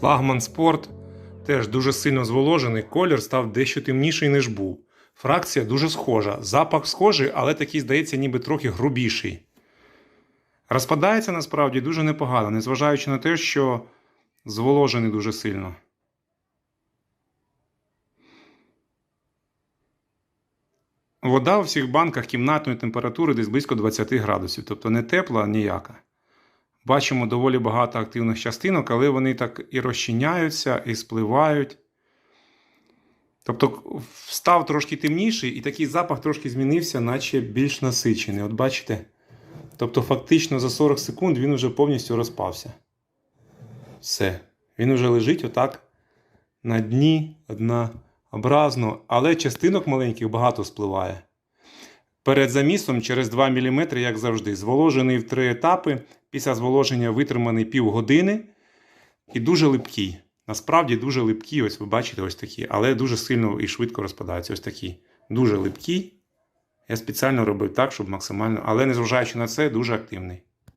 Флагман Спорт теж дуже сильно зволожений, колір став дещо темніший, ніж був. Фракція дуже схожа. Запах схожий, але такий, здається, ніби трохи грубіший. Розпадається насправді дуже непогано, незважаючи на те, що зволожений дуже сильно. Вода у всіх банках кімнатної температури десь близько 20 градусів, тобто не тепла ніяка. Бачимо доволі багато активних частинок, але вони так і розчиняються, і спливають. Тобто став трошки темніший, і такий запах трошки змінився, наче більш насичений. От бачите? Тобто, фактично за 40 секунд він вже повністю розпався. Все. Він вже лежить отак на дні, однообразно, але частинок маленьких багато спливає. Перед замісом через 2 мм, як завжди, зволожений в три етапи. Після зволоження витриманий півгодини і дуже липкий. Насправді дуже липкий, ось ви бачите, ось такі, але дуже сильно і швидко розпадаються. Ось такі. Дуже липкий. Я спеціально робив так, щоб максимально. Але незважаючи на це, дуже активний.